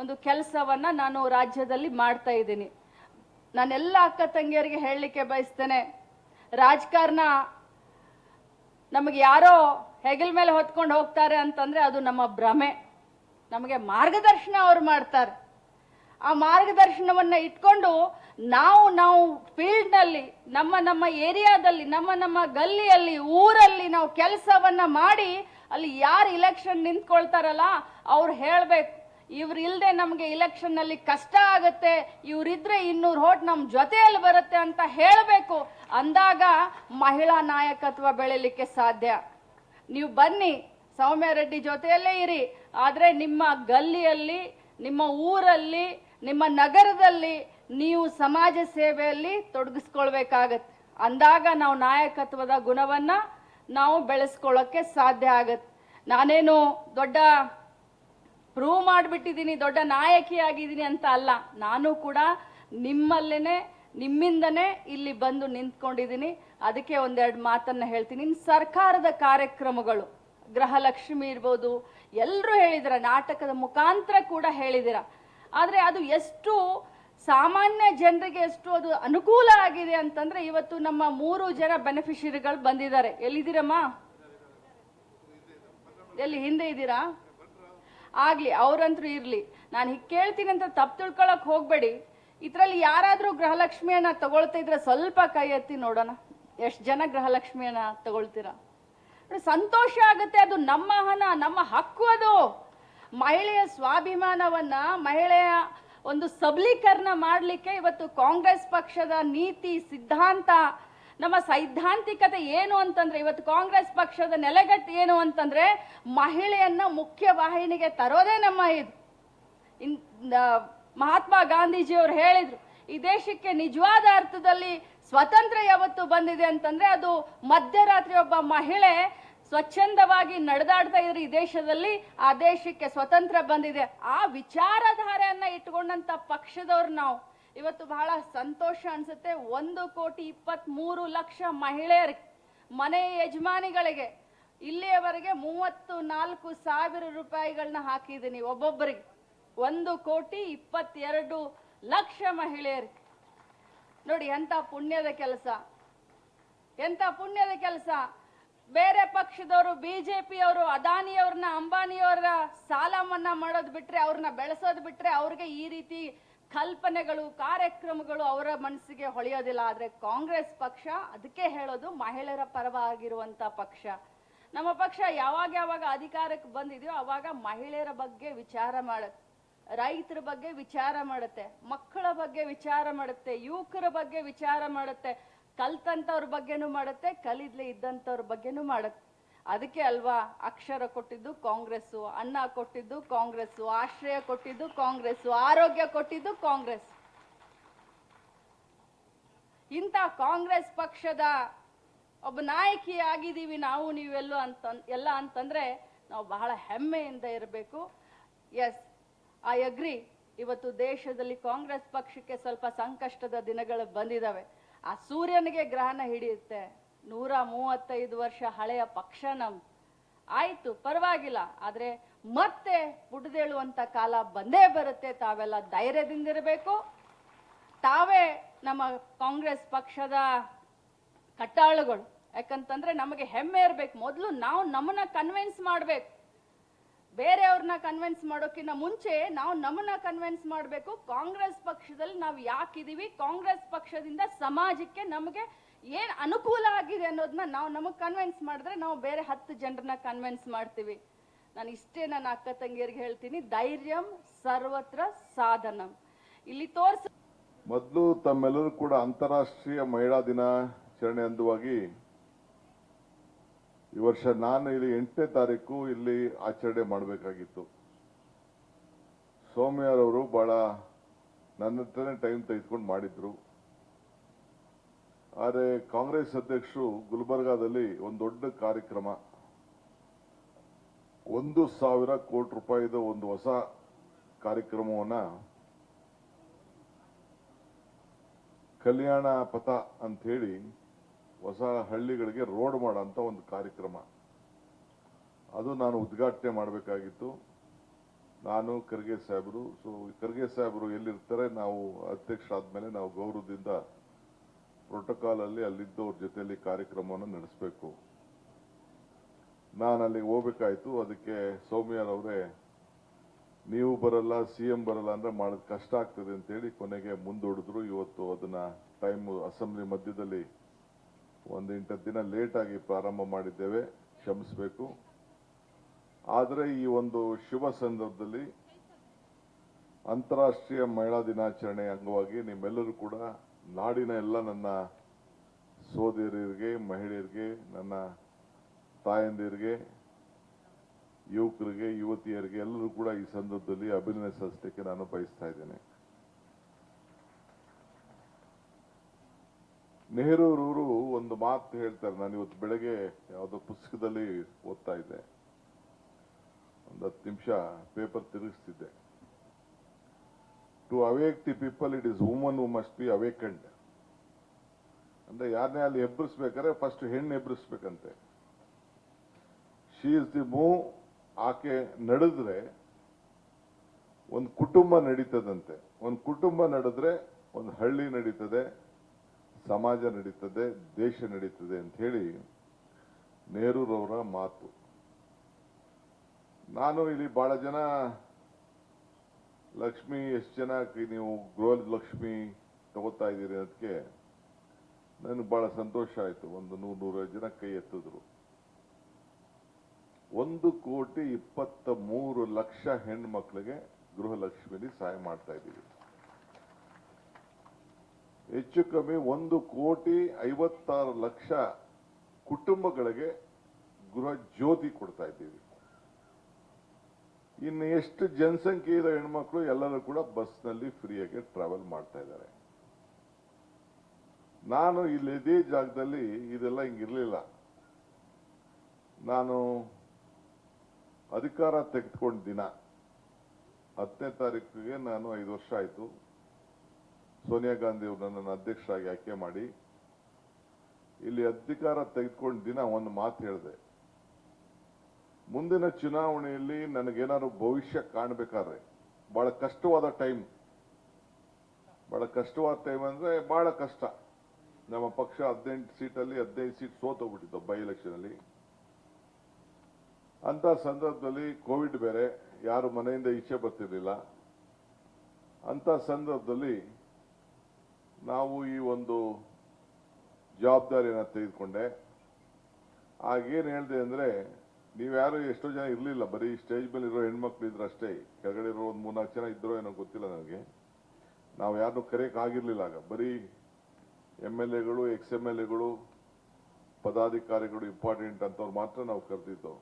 ಒಂದು ಕೆಲಸವನ್ನು ನಾನು ರಾಜ್ಯದಲ್ಲಿ ಮಾಡ್ತಾ ಇದ್ದೀನಿ. ನಾನೆಲ್ಲ ಅಕ್ಕ ತಂಗಿಯರಿಗೆ ಹೇಳಲಿಕ್ಕೆ ಬಯಸ್ತೇನೆ. ರಾಜಕಾರಣ ನಮಗೆ ಯಾರೋ ಹೆಗಲ ಮೇಲೆ ಹೊತ್ಕೊಂಡು ಹೋಗ್ತಾರೆ ಅಂತಂದರೆ ಅದು ನಮ್ಮ ಭ್ರಮೆ. ನಮಗೆ ಮಾರ್ಗದರ್ಶನ ಅವ್ರು ಮಾಡ್ತಾರೆ. ಆ ಮಾರ್ಗದರ್ಶನವನ್ನು ಇಟ್ಕೊಂಡು ನಾವು ನಾವು ಫೀಲ್ಡ್ನಲ್ಲಿ, ನಮ್ಮ ನಮ್ಮ ಏರಿಯಾದಲ್ಲಿ, ನಮ್ಮ ನಮ್ಮ ಗಲ್ಲಿಯಲ್ಲಿ, ಊರಲ್ಲಿ ನಾವು ಕೆಲಸವನ್ನು ಮಾಡಿ ಅಲ್ಲಿ ಯಾರು ಇಲೆಕ್ಷನ್ ನಿಂತ್ಕೊಳ್ತಾರಲ್ಲ ಅವ್ರು ಹೇಳಬೇಕು. ಇವ್ರು ಇಲ್ಲದೆ ನಮಗೆ ಇಲೆಕ್ಷನ್ನಲ್ಲಿ ಕಷ್ಟ ಆಗುತ್ತೆ ಇವರಿದ್ರೆ ಇನ್ನೂರು ಹೋಟ್ ನಮ್ಮ ಜೊತೆಯಲ್ಲಿ ಬರುತ್ತೆ ಅಂತ ಹೇಳಬೇಕು. ಅಂದಾಗ ಮಹಿಳಾ ನಾಯಕತ್ವ ಬೆಳೀಲಿಕ್ಕೆ ಸಾಧ್ಯ. ನೀವು ಬನ್ನಿ, ಸೌಮ್ಯ ರೆಡ್ಡಿ ಜೊತೆಯಲ್ಲೇ ಇರಿ. ಆದರೆ ನಿಮ್ಮ ಗಲ್ಲಿಯಲ್ಲಿ, ನಿಮ್ಮ ಊರಲ್ಲಿ ನಿಮ್ಮ ನಗರದಲ್ಲಿ ನೀವು ಸಮಾಜ ಸೇವೆಯಲ್ಲಿ ತೊಡಗಿಸ್ಕೊಳ್ಬೇಕಾಗತ್ತೆ. ಅಂದಾಗ ನಾವು ನಾಯಕತ್ವದ ಗುಣವನ್ನ ನಾವು ಬೆಳೆಸ್ಕೊಳ್ಳೋಕ್ಕೆ ಸಾಧ್ಯ ಆಗತ್ತೆ. ನಾನೇನು ದೊಡ್ಡ ಪ್ರೂವ್ ಮಾಡಿಬಿಟ್ಟಿದ್ದೀನಿ, ದೊಡ್ಡ ನಾಯಕಿ ಆಗಿದ್ದೀನಿ ಅಂತ ಅಲ್ಲ. ನಾನು ಕೂಡ ನಿಮ್ಮಲ್ಲೇ ನಿಮ್ಮಿಂದನೇ ಇಲ್ಲಿ ಬಂದು ನಿಂತ್ಕೊಂಡಿದ್ದೀನಿ. ಅದಕ್ಕೆ ಒಂದೆರಡು ಮಾತನ್ನು ಹೇಳ್ತೀನಿ. ಇನ್ನು ಸರ್ಕಾರದ ಕಾರ್ಯಕ್ರಮಗಳು, ಗೃಹಲಕ್ಷ್ಮಿ ಇರ್ಬೋದು ಎಲ್ಲರೂ ಹೇಳಿದಿರ ನಾಟಕದ ಮುಖಾಂತರ ಕೂಡ ಹೇಳಿದಿರ ಆದರೆ ಅದು ಎಷ್ಟು ಸಾಮಾನ್ಯ ಜನರಿಗೆ ಎಷ್ಟು ಅದು ಅನುಕೂಲ ಆಗಿದೆ ಅಂತಂದ್ರೆ ಇವತ್ತು ನಮ್ಮ ಮೂರು ಜನ ಬೆನಿಫಿಷರಿಗಳು ಬಂದಿದ್ದಾರೆ. ಎಲ್ಲಿದ್ದೀರಮ್ಮ? ಎಲ್ಲಿ, ಹಿಂದೆ ಇದ್ದೀರಾ? ಆಗ್ಲಿ ಅವರಂತೂ ಇರ್ಲಿ. ನಾನು ಹೀಗೆ ಕೇಳ್ತೀನಿ ಅಂತ ತಪ್ಪು ತಿಳ್ಕೊಳಕ್ ಹೋಗ್ಬೇಡಿ. ಇದ್ರಲ್ಲಿ ಯಾರಾದ್ರೂ ಗೃಹಲಕ್ಷ್ಮಿಯನ್ನ ತಗೊಳ್ತಾ ಇದ್ರೆ ಸ್ವಲ್ಪ ಕೈ ಎತ್ತಿ ನೋಡೋಣ. ಎಷ್ಟು ಜನ ಗೃಹಲಕ್ಷ್ಮಿಯನ್ನ ತಗೊಳ್ತೀರಾ? ಸಂತೋಷ ಆಗುತ್ತೆ, ಅದು ನಮ್ಮ ಹಣ, ನಮ್ಮ ಹಕ್ಕು ಅದು. ಮಹಿಳೆಯ ಸ್ವಾಭಿಮಾನವನ್ನ ಮಹಿಳೆಯ ಒಂದು ಸಬಲೀಕರಣ ಮಾಡಲಿಕ್ಕೆ ಇವತ್ತು ಕಾಂಗ್ರೆಸ್ ಪಕ್ಷದ ನೀತಿ ಸಿದ್ಧಾಂತ, ನಮ್ಮ ಸೈದ್ಧಾಂತಿಕತೆ ಏನು ಅಂತಂದ್ರೆ, ಇವತ್ತು ಕಾಂಗ್ರೆಸ್ ಪಕ್ಷದ ನೆಲೆಗಟ್ಟು ಏನು ಅಂತಂದ್ರೆ, ಮಹಿಳೆಯನ್ನ ಮುಖ್ಯ ವಾಹಿನಿಗೆ ತರೋದೇ ನಮ್ಮ ಇದು. ಇನ್ ಮಹಾತ್ಮ ಗಾಂಧೀಜಿಯವರು ಹೇಳಿದ್ರು, ಈ ದೇಶಕ್ಕೆ ನಿಜವಾದ ಅರ್ಥದಲ್ಲಿ ಸ್ವತಂತ್ರ ಯಾವತ್ತು ಬಂದಿದೆ ಅಂತಂದ್ರೆ, ಅದು ಮಧ್ಯರಾತ್ರಿ ಒಬ್ಬ ಮಹಿಳೆ ಸ್ವಚ್ಛಂದವಾಗಿ ನಡೆದಾಡ್ತಾ ಇದ್ರೆ ಈ ದೇಶದಲ್ಲಿ, ಆ ದೇಶಕ್ಕೆ ಸ್ವತಂತ್ರ ಬಂದಿದೆ. ಆ ವಿಚಾರಧಾರೆಯನ್ನ ಇಟ್ಕೊಂಡಂತ ಪಕ್ಷದವ್ರು ನಾವು. ಇವತ್ತು ಬಹಳ ಸಂತೋಷ ಅನ್ಸುತ್ತೆ. ಒಂದು ಕೋಟಿ ಇಪ್ಪತ್ತ್ ಮೂರು ಲಕ್ಷ ಮಹಿಳೆಯರಿಗೆ, ಮನೆ ಯಜಮಾನಿಗಳಿಗೆ ಇಲ್ಲಿಯವರೆಗೆ ಮೂವತ್ತು ನಾಲ್ಕು ಸಾವಿರ ರೂಪಾಯಿಗಳನ್ನ ಹಾಕಿದ್ದೀನಿ ಒಬ್ಬೊಬ್ಬರಿಗೆ. ಒಂದು ಕೋಟಿ ಇಪ್ಪತ್ತೆರಡು ಲಕ್ಷ ಮಹಿಳೆಯರಿಗೆ. ನೋಡಿ ಎಂತ ಪುಣ್ಯದ ಕೆಲಸ. ಎಂತ ಪುಣ್ಯದ ಕೆಲಸ. ಬೇರೆ ಪಕ್ಷದವರು, ಬಿಜೆಪಿಯವರು, ಅದಾನಿಯವ್ರನ್ನ, ಅಂಬಾನಿಯವರ ಸಾಲ ಮನ್ನಾ ಮಾಡೋದು ಬಿಟ್ರೆ, ಅವ್ರನ್ನ ಬೆಳೆಸೋದು ಬಿಟ್ರೆ ಅವ್ರಿಗೆ ಈ ರೀತಿ ಕಲ್ಪನೆಗಳು, ಕಾರ್ಯಕ್ರಮಗಳು ಅವರ ಮನಸ್ಸಿಗೆ ಹೊಳೆಯೋದಿಲ್ಲ. ಆದ್ರೆ ಕಾಂಗ್ರೆಸ್ ಪಕ್ಷ ಅದಕ್ಕೆ ಹೇಳೋದು ಮಹಿಳೆಯರ ಪರವಾಗಿರುವಂತ ಪಕ್ಷ. ನಮ್ಮ ಪಕ್ಷ ಯಾವಾಗ ಯಾವಾಗ ಅಧಿಕಾರಕ್ಕೆ ಬಂದಿದೆಯೋ ಅವಾಗ ಮಹಿಳೆಯರ ಬಗ್ಗೆ ವಿಚಾರ ಮಾಡುತ್ತೆ ರೈತರ ಬಗ್ಗೆ ವಿಚಾರ ಮಾಡುತ್ತೆ, ಮಕ್ಕಳ ಬಗ್ಗೆ ವಿಚಾರ ಮಾಡುತ್ತೆ, ಯುವಕರ ಬಗ್ಗೆ ವಿಚಾರ ಮಾಡುತ್ತೆ. ಕಲ್ತಂತವ್ರ ಬಗ್ಗೆನೂ ಮಾಡುತ್ತೆ, ಕಲಿದ್ಲೆ ಇದ್ದಂಥವ್ರ ಬಗ್ಗೆನೂ ಮಾಡುತ್ತೆ. ಅದಕ್ಕೆ ಅಲ್ವಾ ಅಕ್ಷರ ಕೊಟ್ಟಿದ್ದು ಕಾಂಗ್ರೆಸ್ಸು, ಅನ್ನ ಕೊಟ್ಟಿದ್ದು ಕಾಂಗ್ರೆಸ್ಸು, ಆಶ್ರಯ ಕೊಟ್ಟಿದ್ದು ಕಾಂಗ್ರೆಸ್ಸು, ಆರೋಗ್ಯ ಕೊಟ್ಟಿದ್ದು ಕಾಂಗ್ರೆಸ್. ಇಂಥ ಕಾಂಗ್ರೆಸ್ ಪಕ್ಷದ ಒಬ್ಬ ನಾಯಕಿ ಆಗಿದ್ದೀವಿ ನಾವು ನೀವೆಲ್ಲೋ ಅಂತ, ಎಲ್ಲ ಅಂತಂದ್ರೆ ನಾವು ಬಹಳ ಹೆಮ್ಮೆಯಿಂದ ಇರಬೇಕು. ಎಸ್ ಐ ಅಗ್ರಿ ಇವತ್ತು ದೇಶದಲ್ಲಿ ಕಾಂಗ್ರೆಸ್ ಪಕ್ಷಕ್ಕೆ ಸ್ವಲ್ಪ ಸಂಕಷ್ಟದ ದಿನಗಳು ಬಂದಿದಾವೆ. ಆ ಸೂರ್ಯನಿಗೆ ಗ್ರಹಣ ಹಿಡಿಯುತ್ತೆ. ನೂರ ಮೂವತ್ತೈದು ವರ್ಷ ಹಳೆಯ ಪಕ್ಷ ನಮ್. ಆಯ್ತು, ಪರವಾಗಿಲ್ಲ. ಆದ್ರೆ ಮತ್ತೆ ಪುಟದೇಳುವಂತ ಕಾಲ ಬಂದೇ ಬರುತ್ತೆ. ತಾವೆಲ್ಲ ಧೈರ್ಯದಿಂದಿರಬೇಕು ತಾವೇ ನಮ್ಮ ಕಾಂಗ್ರೆಸ್ ಪಕ್ಷದ ಕಟ್ಟಾಳುಗಳು. ಯಾಕಂತಂದ್ರೆ ನಮಗೆ ಹೆಮ್ಮೆ ಇರಬೇಕು. ಮೊದಲು ನಾವು ನಮ್ಮನ್ನ ಕನ್ವಿನ್ಸ್ ಮಾಡ್ಬೇಕು. ಬೇರೆಯವ್ರನ್ನ ಕನ್ವಿನ್ಸ್ ಮಾಡೋಕ್ಕಿಂತ ಮುಂಚೆ ನಾವು ನಮ್ಮನ್ನ ಕನ್ವಿನ್ಸ್ ಮಾಡಬೇಕು. ಕಾಂಗ್ರೆಸ್ ಪಕ್ಷದಲ್ಲಿ ನಾವು ಯಾಕಿದ್ದೀವಿ ಕಾಂಗ್ರೆಸ್ ಪಕ್ಷದಿಂದ ಸಮಾಜಕ್ಕೆ ನಮಗೆ ಏನು ಅನುಕೂಲ ಆಗಿದೆ ಅನ್ನೋದನ್ನ ನಾವು ನಮಗೆ ಕನ್ವಿನ್ಸ್ ಮಾಡಿದ್ರೆ ನಾವು ಬೇರೆ ಹತ್ತು ಜನರನ್ನ ಕನ್ವಿನ್ಸ್ ಮಾಡ್ತೀವಿ. ನಾನು ಇಷ್ಟೇ ನನ್ನ ಅಕ್ಕ ತಂಗಿಯರಿಗೆ ಹೇಳ್ತೀನಿ, ಧೈರ್ಯಂ ಸರ್ವತ್ರ ಸಾಧನಂ. ಇಲ್ಲಿ ತೋರ್ಸ ಮೊದಲು ತಮ್ಮೆಲ್ಲರೂ ಕೂಡ ಅಂತಾರಾಷ್ಟ್ರೀಯ ಮಹಿಳಾ ದಿನಾಚರಣೆ ಅಂಗವಾಗಿ ಈ ವರ್ಷ ನಾನು ಇಲ್ಲಿ ಎಂಟನೇ ತಾರೀಕು ಇಲ್ಲಿ ಆಚರಣೆ ಮಾಡಬೇಕಾಗಿತ್ತು. ಸೋಮಯ್ಯರವರು ಬಹಳ ನನ್ನ ಹತ್ರನೇ ಟೈಮ್ ತೆಗೆದುಕೊಂಡು ಮಾಡಿದ್ರು. ಆದರೆ ಕಾಂಗ್ರೆಸ್ ಅಧ್ಯಕ್ಷರು ಗುಲ್ಬರ್ಗಾದಲ್ಲಿ ಒಂದು ದೊಡ್ಡ ಕಾರ್ಯಕ್ರಮ. ಒಂದು ಸಾವಿರ ಕೋಟಿ ರೂಪಾಯಿದ ಒಂದು ಹೊಸ ಕಾರ್ಯಕ್ರಮವನ್ನು ಕಲ್ಯಾಣ ಪಥ ಅಂತ ಹೇಳಿ ಹೊಸ ಹಳ್ಳಿಗಳಿಗೆ ರೋಡ್ ಮಾಡೋಂಥ ಒಂದು ಕಾರ್ಯಕ್ರಮ. ಅದು ನಾನು ಉದ್ಘಾಟನೆ ಮಾಡಬೇಕಾಗಿತ್ತು. ನಾನು ಖರ್ಗೆ ಸಾಹೇಬರು, ಸೊ ಖರ್ಗೆ ಸಾಹೇಬರು ಎಲ್ಲಿರ್ತಾರೆ ನಾವು ಅಧ್ಯಕ್ಷರಾದ್ಮೇಲೆ ನಾವು ಗೌರವದಿಂದ ಪ್ರೋಟೋಕಾಲ್ ಅಲ್ಲಿ ಅಲ್ಲಿದ್ದವ್ರ ಜೊತೆಯಲ್ಲಿ ಕಾರ್ಯಕ್ರಮವನ್ನು ನಡೆಸಬೇಕು. ನಾನು ಅಲ್ಲಿಗೆ ಹೋಗ್ಬೇಕಾಯ್ತು. ಅದಕ್ಕೆ ಸೌಮ್ಯರವರೇ ನೀವು ಬರಲ್ಲ, ಸಿ ಎಂ ಬರಲ್ಲ ಅಂದರೆ ಮಾಡೋದು ಕಷ್ಟ ಆಗ್ತದೆ ಅಂತೇಳಿ ಕೊನೆಗೆ ಮುಂದೂಡಿದ್ರು. ಇವತ್ತು ಅದನ್ನು ಟೈಮ್ ಅಸೆಂಬ್ಲಿ ಮಧ್ಯದಲ್ಲಿ ಒಂದು ಎಂಟು ದಿನ ಲೇಟಾಗಿ ಪ್ರಾರಂಭ ಮಾಡಿದ್ದೇವೆ, ಕ್ಷಮಿಸಬೇಕು. ಆದರೆ ಈ ಒಂದು ಶುಭ ಸಂದರ್ಭದಲ್ಲಿ ಅಂತಾರಾಷ್ಟ್ರೀಯ ಮಹಿಳಾ ದಿನಾಚರಣೆ ಅಂಗವಾಗಿ ನಿಮ್ಮೆಲ್ಲರೂ ಕೂಡ ನಾಡಿನ ಎಲ್ಲ ನನ್ನ ಸೋದರಿಯರಿಗೆ, ಮಹಿಳೆಯರಿಗೆ, ನನ್ನ ತಾಯಂದಿರಿಗೆ, ಯುವಕರಿಗೆ, ಯುವತಿಯರಿಗೆ ಎಲ್ಲರೂ ಕೂಡ ಈ ಸಂದರ್ಭದಲ್ಲಿ ಅಭಿನಂದಿಸಲಿಕ್ಕೆ ನಾನು ಬಯಸ್ತಾ ಇದ್ದೇನೆ. ನೆಹರೂರವರು ಒಂದು ಮಾತು ಹೇಳ್ತಾರೆ. ನಾನು ಇವತ್ತು ಬೆಳಗ್ಗೆ ಯಾವುದೋ ಪುಸ್ತಕದಲ್ಲಿ ಓದ್ತಾ ಇದ್ದೆ. ಒಂದು ಹತ್ತು ನಿಮಿಷ paper ತಿರುಗಿಸ್ತಿದ್ದೆ. To awake the people it is woman who must be awakened ಅಂದ್ರೆ ಯಾರನ್ನೇ ಅಲ್ಲಿ ಎಬ್ಬರಿಸ್ಬೇಕಾದ್ರೆ ಫಸ್ಟ್ ಹೆಣ್ಣು ಎಬ್ಬರಿಸ್ಬೇಕಂತೆ ಶಿ ಇಸ್ ದಿ ಮೂವ್ ಆಕೆ ನಡೆದ್ರೆ ಒಂದು ಕುಟುಂಬ ನಡೀತದಂತೆ. ಒಂದು ಕುಟುಂಬ ನಡೆದ್ರೆ ಒಂದು ಹಳ್ಳಿ ನಡೀತದೆ. ಸಮಾಜ ನಡೀತದೆ, ದೇಶ ನಡೀತದೆ ಅಂತ ಹೇಳಿ ನೆಹರೂರವರ ಮಾತು. ನಾನು ಇಲ್ಲಿ ಬಹಳ ಜನ ಲಕ್ಷ್ಮಿ, ಎಷ್ಟು ಜನ ನೀವು ಗೃಹ ಲಕ್ಷ್ಮಿ ತಗೋತಾ ಇದ್ದೀರಿ ಅದಕ್ಕೆ ನನಗೆ ಬಹಳ ಸಂತೋಷ ಆಯ್ತು. ಒಂದು ನೂರು ನೂರೈದು ಜನ ಕೈ ಎತ್ತಿದ್ರು. ಒಂದು ಕೋಟಿ ಇಪ್ಪತ್ತ ಮೂರು ಲಕ್ಷ ಹೆಣ್ಮಕ್ಳಿಗೆ ಗೃಹಲಕ್ಷ್ಮಿಲಿ ಸಹಾಯ ಮಾಡ್ತಾ ಇದ್ದೀವಿ. ಹೆಚ್ಚು ಕಮ್ಮಿ ಒಂದು ಕೋಟಿ ಐವತ್ತಾರು ಲಕ್ಷ ಕುಟುಂಬಗಳಿಗೆ ಗೃಹ ಜ್ಯೋತಿ ಕೊಡ್ತಾ ಇದ್ದೀವಿ. ಇನ್ನು ಎಷ್ಟು ಜನಸಂಖ್ಯೆ ಇರೋ ಹೆಣ್ಮಕ್ಳು, ಎಲ್ಲರೂ ಕೂಡ ಬಸ್ನಲ್ಲಿ ಫ್ರೀಯಾಗಿ ಟ್ರಾವೆಲ್ ಮಾಡ್ತಾ ಇದ್ದಾರೆ. ನಾನು ಇಲ್ಲಿ ಇದೇ ಜಾಗದಲ್ಲಿ ಇದೆಲ್ಲ ಹಿಂಗಿರಲಿಲ್ಲ. ನಾನು ಅಧಿಕಾರ ತೆಗೆದುಕೊಂಡ ದಿನ, ಹತ್ತನೇ ತಾರೀಕಿಗೆ ನಾನು ಐದು ವರ್ಷ ಆಯಿತು. ಸೋನಿಯಾ ಗಾಂಧಿ ಅವರು ನನ್ನನ್ನು ಅಧ್ಯಕ್ಷರಾಗಿ ಆಯ್ಕೆ ಮಾಡಿ, ಇಲ್ಲಿ ಅಧಿಕಾರ ತೆಗೆದುಕೊಂಡು ದಿನ ಒಂದು ಮಾತು ಹೇಳಿದೆ. ಮುಂದಿನ ಚುನಾವಣೆಯಲ್ಲಿ ನನಗೇನಾದ್ರು ಭವಿಷ್ಯ ಕಾಣಬೇಕಾದ್ರೆ, ಬಹಳ ಕಷ್ಟವಾದ ಟೈಮ್ ಬಹಳ ಕಷ್ಟವಾದ ಟೈಮ್ ಅಂದ್ರೆ ಬಹಳ ಕಷ್ಟ. ನಮ್ಮ ಪಕ್ಷ ಹದಿನೆಂಟು ಸೀಟಲ್ಲಿ ಹದಿನೈದು ಸೀಟ್ ಸೋತೋಗ್ಬಿಟ್ಟಿದ್ದು ಬೈ ಎಲೆಕ್ಷನ್ ಅಲ್ಲಿ ಅಂತ ಸಂದರ್ಭದಲ್ಲಿ ಕೋವಿಡ್ ಬೇರೆ, ಯಾರು ಮನೆಯಿಂದ ಈಚೆ ಬರ್ತಿರ್ಲಿಲ್ಲ. ಅಂತ ಸಂದರ್ಭದಲ್ಲಿ ನಾವು ಈ ಒಂದು ಜವಾಬ್ದಾರಿಯನ್ನು ತೆಗೆದುಕೊಂಡೆ. ಆಗೇನು ಹೇಳಿದೆ ಅಂದರೆ ನೀವ್ಯಾರು ಎಷ್ಟೋ ಜನ ಇರಲಿಲ್ಲ, ಬರೀ ಸ್ಟೇಜ್ ಮೇಲೆ ಇರೋ ಹೆಣ್ಮಕ್ಳು ಇದ್ರು ಅಷ್ಟೇ, ಕೆಳಗಡೆ ಇರೋ ಒಂದು ಮೂರ್ನಾಲ್ಕು ಜನ ಇದ್ರೋ ಏನೋ ಗೊತ್ತಿಲ್ಲ ನನಗೆ. ನಾವು ಯಾರನ್ನೂ ಕರೆಯಕ್ಕೆ ಆಗಿರಲಿಲ್ಲ ಆಗ. ಬರೀ ಎಂ ಎಲ್ ಎಗಳು ಎಕ್ಸ್ ಎಂ ಎಲ್ ಎಗಳು ಪದಾಧಿಕಾರಿಗಳು ಇಂಪಾರ್ಟೆಂಟ್ ಅಂತವ್ರು ಮಾತ್ರ ನಾವು ಕರೆದಿದ್ದು.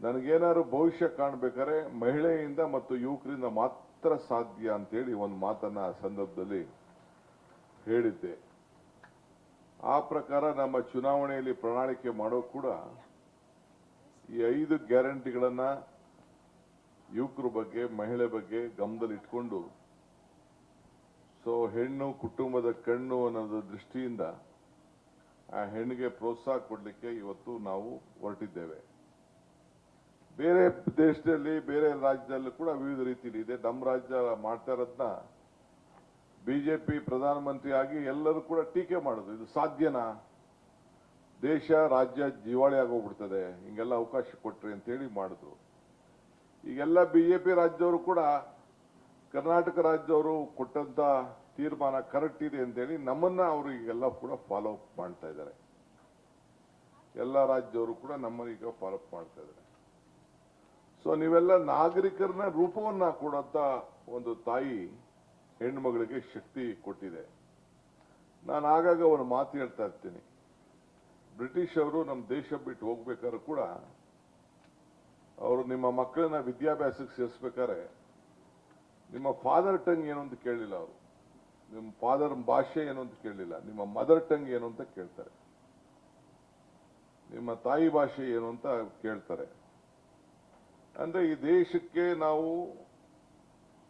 ನನಗೇನಾದ್ರು ಭವಿಷ್ಯ ಕಾಣಬೇಕಾದ್ರೆ ಮಹಿಳೆಯಿಂದ ಮತ್ತು ಯುವಕರಿಂದ ಮಾತ್ರ ಸಾಧ್ಯ ಅಂತೇಳಿ ಒಂದು ಮಾತನ್ನ ಆ ಸಂದರ್ಭದಲ್ಲಿ ಹೇಳಿದ್ದೆ. ಆ ಪ್ರಕಾರ ನಮ್ಮ ಚುನಾವಣೆಯಲ್ಲಿ ಪ್ರಣಾಳಿಕೆ ಮಾಡೋ ಕೂಡ ಈ ಐದು ಗ್ಯಾರಂಟಿಗಳನ್ನ ಯುವಕರ ಬಗ್ಗೆ, ಮಹಿಳೆ ಬಗ್ಗೆ ಗಮನದಲ್ಲಿ ಇಟ್ಕೊಂಡು, ಸೊ ಹೆಣ್ಣು ಕುಟುಂಬದ ಕಣ್ಣು ಅನ್ನೋದು ದೃಷ್ಟಿಯಿಂದ ಆ ಹೆಣ್ಣಿಗೆ ಪ್ರೋತ್ಸಾಹ ಕೊಡಲಿಕ್ಕೆ ಇವತ್ತು ನಾವು ಹೊರಟಿದ್ದೇವೆ. ಬೇರೆ ದೇಶದಲ್ಲಿ, ಬೇರೆ ರಾಜ್ಯದಲ್ಲೂ ಕೂಡ ವಿವಿಧ ರೀತಿಯಲ್ಲಿ ಇದೆ. ನಮ್ಮ ರಾಜ್ಯ ಮಾಡ್ತಾ ಇರೋದನ್ನ ಬಿಜೆಪಿ ಪ್ರಧಾನಮಂತ್ರಿ ಆಗಿ ಎಲ್ಲರೂ ಕೂಡ ಟೀಕೆ ಮಾಡೋದು. ಇದು ಸಾಧ್ಯನಾ? ದೇಶ, ರಾಜ್ಯ ದಿವಾಳಿ ಆಗೋಗ್ಬಿಡ್ತದೆ. ಹಿಂಗೆಲ್ಲ ಅವಕಾಶ ಕೊಟ್ರಿ ಅಂತೇಳಿ ಮಾಡಿದ್ರು ಈಗೆಲ್ಲ ಬಿಜೆಪಿ ರಾಜ್ಯವರು ಕೂಡ ಕರ್ನಾಟಕ ರಾಜ್ಯವರು ಕೊಟ್ಟಂತ ತೀರ್ಮಾನ ಕರೆಕ್ಟ್ ಇದೆ ಅಂತೇಳಿ ನಮ್ಮನ್ನ ಅವರು ಈಗೆಲ್ಲ ಕೂಡ ಫಾಲೋ ಅಪ್ ಮಾಡ್ತಾ ಇದ್ದಾರೆ. ಎಲ್ಲ ರಾಜ್ಯವರು ಕೂಡ ನಮ್ಮನ್ನ ಈಗ ಫಾಲೋ ಅಪ್ ಮಾಡ್ತಾ ಇದ್ದಾರೆ. ಸೊ ನೀವೆಲ್ಲ ನಾಗರಿಕರನ್ನ ರೂಪವನ್ನ ಕೊಡಂತ ಒಂದು ತಾಯಿ ಹೆಣ್ಮಗಳಿಗೆ ಶಕ್ತಿ ಕೊಟ್ಟಿದೆ. ನಾನು ಆಗಾಗ ಅವನು ಮಾತು ಹೇಳ್ತಾ ಇರ್ತೀನಿ. ಬ್ರಿಟಿಷ್ ಅವರು ನಮ್ಮ ದೇಶ ಬಿಟ್ಟು ಹೋಗ್ಬೇಕಾದ್ರೂ ಕೂಡ ಅವರು ನಿಮ್ಮ ಮಕ್ಕಳನ್ನ ವಿದ್ಯಾಭ್ಯಾಸಕ್ಕೆ ಸೇರಿಸ್ಬೇಕಾದ್ರೆ ನಿಮ್ಮ ಫಾದರ್ ಟಂಗ್ ಏನು ಅಂತ ಕೇಳಲಿಲ್ಲ ಅವರು. ನಿಮ್ಮ ಫಾದರ್ ಭಾಷೆ ಏನು ಅಂತ ಕೇಳಲಿಲ್ಲ ನಿಮ್ಮ ಮದರ್ ಟಂಗ್ ಏನು ಅಂತ ಕೇಳ್ತಾರೆ. ನಿಮ್ಮ ತಾಯಿ ಭಾಷೆ ಏನು ಅಂತ ಕೇಳ್ತಾರೆ. ಅಂದ್ರೆ ಈ ದೇಶಕ್ಕೆ ನಾವು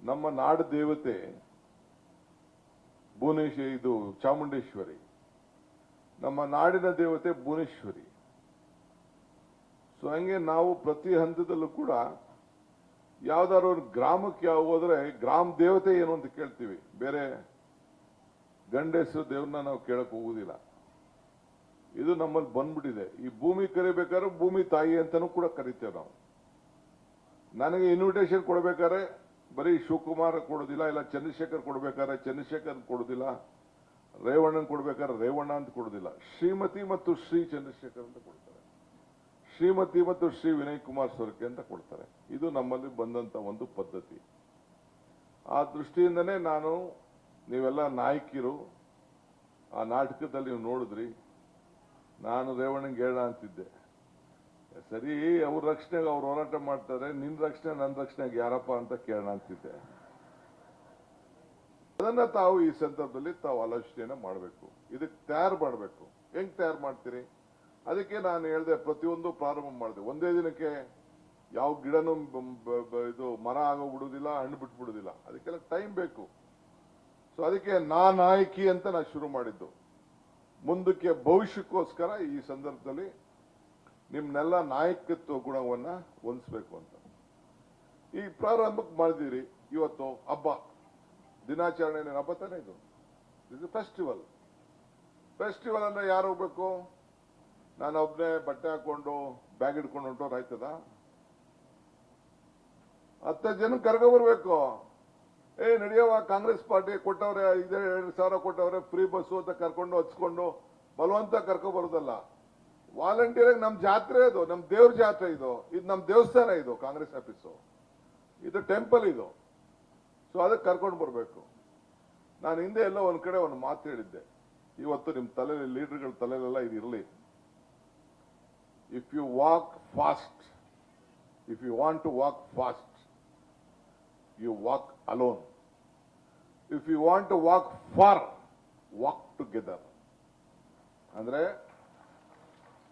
ನಮ್ಮ ನಾಡ ದೇವತೆ ಭುವನೇಶ್ವರಿ, ಇದು ಚಾಮುಂಡೇಶ್ವರಿ. ನಮ್ಮ ನಾಡಿನ ದೇವತೆ ಭುವನೇಶ್ವರಿ. ಸೊ ಹಂಗೆ ನಾವು ಪ್ರತಿ ಹಂತದಲ್ಲೂ ಕೂಡ ಯಾವ್ದಾದ್ರು ಒಂದು ಗ್ರಾಮಕ್ಕೆ ಯಾವ ಹೋದ್ರೆ ಗ್ರಾಮ ದೇವತೆ ಏನು ಅಂತ ಕೇಳ್ತೀವಿ. ಬೇರೆ ಗಂಡೇಶ ದೇವ್ರನ್ನ ನಾವು ಕೇಳಕ್ ಹೋಗುದಿಲ್ಲ. ಇದು ನಮ್ಮಲ್ಲಿ ಬಂದ್ಬಿಟ್ಟಿದೆ. ಈ ಭೂಮಿ ಕರಿಬೇಕಾದ್ರೆ ಭೂಮಿ ತಾಯಿ ಅಂತಾನೂ ಕೂಡ ಕರಿತೇವೆ ನಾವು. ನನಗೆ ಇನ್ವಿಟೇಷನ್ ಕೊಡಬೇಕಾದ್ರೆ ಬರೀ ಶಿವಕುಮಾರ್ ಕೊಡೋದಿಲ್ಲ, ಇಲ್ಲ ಚಂದ್ರಶೇಖರ್ ಕೊಡಬೇಕಾದ್ರೆ ಚಂದ್ರಶೇಖರ್ ಕೊಡೋದಿಲ್ಲ, ರೇವಣ್ಣನ್ ಕೊಡ್ಬೇಕಾದ್ರೆ ರೇವಣ್ಣ ಅಂತ ಕೊಡೋದಿಲ್ಲ. ಶ್ರೀಮತಿ ಮತ್ತು ಶ್ರೀ ಚಂದ್ರಶೇಖರ್ ಅಂತ ಕೊಡ್ತಾರೆ. ಶ್ರೀಮತಿ ಮತ್ತು ಶ್ರೀ ವಿನಯ್ ಕುಮಾರ್ ಸೊರಕೆ ಅಂತ ಕೊಡ್ತಾರೆ. ಇದು ನಮ್ಮಲ್ಲಿ ಬಂದಂತ ಒಂದು ಪದ್ಧತಿ. ಆ ದೃಷ್ಟಿಯಿಂದನೇ ನಾನು ನೀವೆಲ್ಲ ನಾಯಕಿರು, ಆ ನಾಟಕದಲ್ಲಿ ನೀವು ನೋಡಿದ್ರಿ. ನಾನು ರೇವಣ್ಣಂಗೆ ಹೇಳ ಅಂತಿದ್ದೆ. ಸರಿ, ಅವ್ರ ರಕ್ಷಣೆಗೆ ಅವ್ರು ಹೋರಾಟ ಮಾಡ್ತಾರೆ, ನಿನ್ ರಕ್ಷಣೆ ನನ್ನ ರಕ್ಷಣೆಗೆ ಯಾರಪ್ಪ ಅಂತ ಕೇಳೋಣ ಅಂತಿದ್ದೆ. ಅದನ್ನ ತಾವು ಈ ಸಂದರ್ಭದಲ್ಲಿ ತಾವು ಆಲೋಚನೆಯನ್ನ ಮಾಡಬೇಕು. ಇದಕ್ಕೆ ತಯಾರು ಮಾಡಬೇಕು. ಹೆಂಗ್ ತಯಾರು ಮಾಡ್ತೀರಿ? ಅದಕ್ಕೆ ನಾನು ಹೇಳಿದೆ, ಪ್ರತಿಯೊಂದು ಪ್ರಾರಂಭ ಮಾಡಿದೆ. ಒಂದೇ ದಿನಕ್ಕೆ ಯಾವ ಗಿಡನೂ ಇದು ಮರ ಆಗೋಗ್ಬಿಡುದಿಲ್ಲ ಹಣ್ಣು ಬಿಟ್ಬಿಡುದಿಲ್ಲ ಅದಕ್ಕೆಲ್ಲ ಟೈಮ್ ಬೇಕು. ಸೊ ಅದಕ್ಕೆ ನಾ ನಾಯಕಿ ಅಂತ ನಾನು ಶುರು ಮಾಡಿದ್ದು. ಮುಂದಕ್ಕೆ ಭವಿಷ್ಯಕ್ಕೋಸ್ಕರ ಈ ಸಂದರ್ಭದಲ್ಲಿ ನಿಮ್ನೆಲ್ಲ ನಾಯಕತ್ವ ಗುಣವನ್ನ ಹೊಂದಿಸ್ಬೇಕು ಅಂತ. ಈ ಪ್ರಾರಂಭಕ್ಕೆ ಮಾಡಿದಿರಿ, ಇವತ್ತು ಹಬ್ಬ. ದಿನಾಚರಣೆ ಹಬ್ಬ ತಾನೇ ಇದು? ಫೆಸ್ಟಿವಲ್ ಫೆಸ್ಟಿವಲ್ ಅಂದ್ರೆ ಯಾರು ಹೋಗ್ಬೇಕು? ನಾನು ಒಬ್ಬನೇ ಬಟ್ಟೆ ಹಾಕೊಂಡು ಬ್ಯಾಗ್ ಹಿಡ್ಕೊಂಡು ಹೊಂಟೋರ್ ಆಯ್ತದ? ಹತ್ತ ಜನ ಕರ್ಕೊ ಬರ್ಬೇಕು. ಏ ನಡೆಯವ ಕಾಂಗ್ರೆಸ್ ಪಾರ್ಟಿ ಕೊಟ್ಟವ್ರೆ ಎರಡು ಸಾವಿರ ಕೊಟ್ಟವ್ರೆ ಫ್ರೀ ಬಸ್ಸು ಅಂತ ಕರ್ಕೊಂಡು ಹಚ್ಕೊಂಡು ಬಲವಂತ ಕರ್ಕೊ ಬರೋದಲ್ಲ. ವಾಲಂಟಿಯರ್ ನಮ್ಮ ಜಾತ್ರೆ ಇದು ನಮ್ ದೇವ್ರ ಜಾತ್ರೆ ಇದು. ಇದು ನಮ್ ದೇವಸ್ಥಾನ ಇದು, ಕಾಂಗ್ರೆಸ್ ಆಫೀಸು ಇದು ಟೆಂಪಲ್ ಇದು. ಸೊ ಅದಕ್ಕೆ ಕರ್ಕೊಂಡು ಬರಬೇಕು. ನಾನು ಹಿಂದೆ ಎಲ್ಲ ಒಂದ್ ಕಡೆ ಒಂದು ಮಾತು ಹೇಳಿದ್ದೆ. ಇವತ್ತು ನಿಮ್ಮ ತಲೆ ಲೀಡರ್ಗಳ ತಲೆಲೆಲ್ಲ ಇದು ಇರಲಿ. If you walk fast if you want to walk fast you walk alone if you want to walk far walk together ಅಂದ್ರೆ